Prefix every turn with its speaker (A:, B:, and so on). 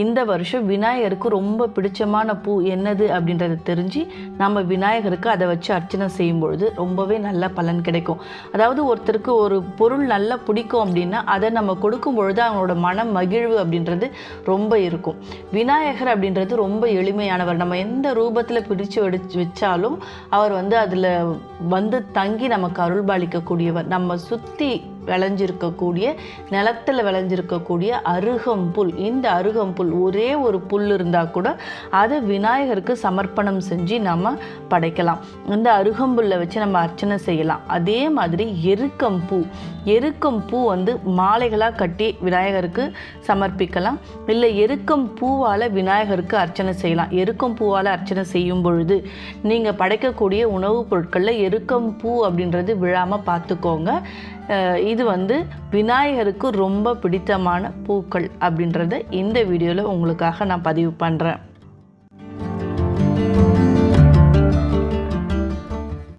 A: இந்த வருஷம் விநாயகருக்கு ரொம்ப பிடிச்சமான பூ என்னது அப்படின்றத தெரிஞ்சு நம்ம விநாயகருக்கு அதை வச்சு அர்ச்சனை செய்யும் பொழுது ரொம்பவே நல்ல பலன் கிடைக்கும். அதாவது ஒருத்தருக்கு ஒரு பொருள் நல்லா பிடிக்கும் அப்படின்னா அதை நம்ம கொடுக்கும் பொழுது அவங்களோட மன மகிழ்வு அப்படின்றது ரொம்ப இருக்கும். விநாயகர் அப்படின்றது ரொம்ப எளிமையானவர். நம்ம எந்த ரூபத்தில் பிடிச்சு வடிச்சு வச்சாலும் அவர் வந்து அதில் வந்து தங்கி நமக்கு அருள்பாலிக்கக்கூடியவர். நம்ம சுற்றி விளைஞ்சிருக்கக்கூடிய நிலத்தில் விளைஞ்சிருக்கக்கூடிய அருகம்புல் இந்த அருகம்புல் ஒரே ஒரு புல் இருந்தால் கூட அதை விநாயகருக்கு சமர்ப்பணம் செஞ்சு நம்ம படைக்கலாம். இந்த அருகம்புல்லை வச்சு நம்ம அர்ச்சனை செய்யலாம். அதே மாதிரி எருக்கம்பூ எருக்கம்பூ வந்து மாலைகளாக கட்டி விநாயகருக்கு சமர்ப்பிக்கலாம். இல்லை எருக்கம் பூவால் விநாயகருக்கு அர்ச்சனை செய்யலாம். எருக்கம் பூவால் அர்ச்சனை செய்யும் பொழுது நீங்கள் படைக்கக்கூடிய உணவுப் பொருட்களில் எருக்கம் பூ அப்படின்றது விழாமல் பார்த்துக்கோங்க. இது வந்து விநாயகருக்கு ரொம்ப பிடித்தமான பூக்கள் அப்படின்றத இந்த வீடியோவில் உங்களுக்காக நான் பதிவு பண்ணுறேன்